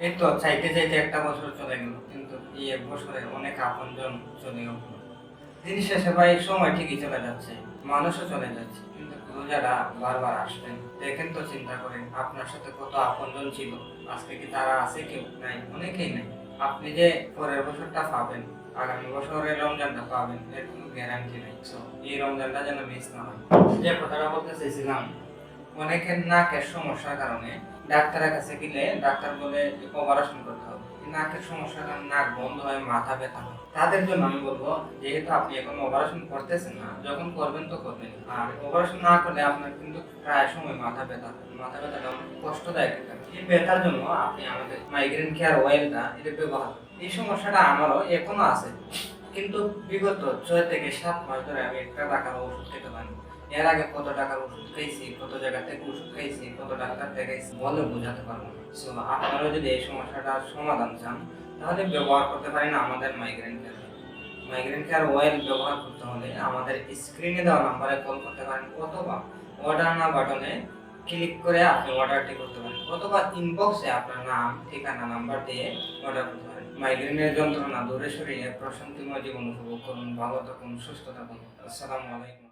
এই তো চাইতে চাইতে একটা বছর চলে গেল কিন্তু এই এক বছরে অনেক আপনজন চলে গেল। দিন শেষে ভাই সময় ঠিকই চলে যাচ্ছে মানুষও চলে যাচ্ছে কিন্তু রোজারা বারবার আসবেন দেখেন তো চিন্তা করেন আপনার সাথে কত আপনজন ছিল আজকে কি তারা আছে কেউ? নাই অনেকেই নাই। আপনি যে পরের বছরটা পাবেন আগামী বছরে রমজানটা পাবেন এর কোনো গ্যারান্টি নেই। So, এই রমজানটা যেন মিস না হয়। যে কথাটা বলতে চাইছিলাম অনেকের নাকের সমস্যার কারণে ডাক্তারের কাছে গেলে ডাক্তার বলে অপারেশন করতে হবে। নাকের সমস্যা নাক বন্ধ হয়, মাথা ব্যথা হয়। তাদের জন্য আমি বলব, যেহেতু আপনি এখন অপারেশন করতেছেন না, যখন করবেন তো করবেন। আর অপারেশন না করলে আপনার কিন্তু প্রায় সময় মাথা ব্যথা মাথা ব্যথাটা কষ্টদায়ক এই ব্যথার জন্য আপনি আমাদের মাইগ্রেন কেয়ার অয়েলটা এটা ব্যবহার। এই সমস্যাটা আমারও এখনও আছে। কিন্তু বিগত ছয় থেকে সাত মাস ধরে আমি একটা টাকার ওষুধ খেতে পারি এর আগে কত টাকার ওষুধ খাইছি, কত জায়গা থেকে ওষুধ খাইছি, কত ডাক্তার থেকে খাইছি, বলে বোঝাতে পারব সো আপনারা যদি এই সমস্যাটার সমাধান চান, তাহলে ব্যবহার করতে পারেন আমাদের migraine care migraine care oil ব্যবহার করতে হলে আমাদের স্ক্রিনে দেওয়া নাম্বারে কল করতে পারেন, অথবা অর্ডার না বাটনে ক্লিক করে আপনি অর্ডারটি করতে পারেন, অথবা ইনবক্সে আপনার নাম, ঠিকানা নাম্বার দিয়ে অর্ডার করতে পারেন। মাইগ্রেনের যন্ত্রণা দূরে সরিয়ে প্রশান্তিময় জীবন উপভোগ করুন, ভালো থাকুন, সুস্থ থাকুন। আসসালামু আলাইকুম।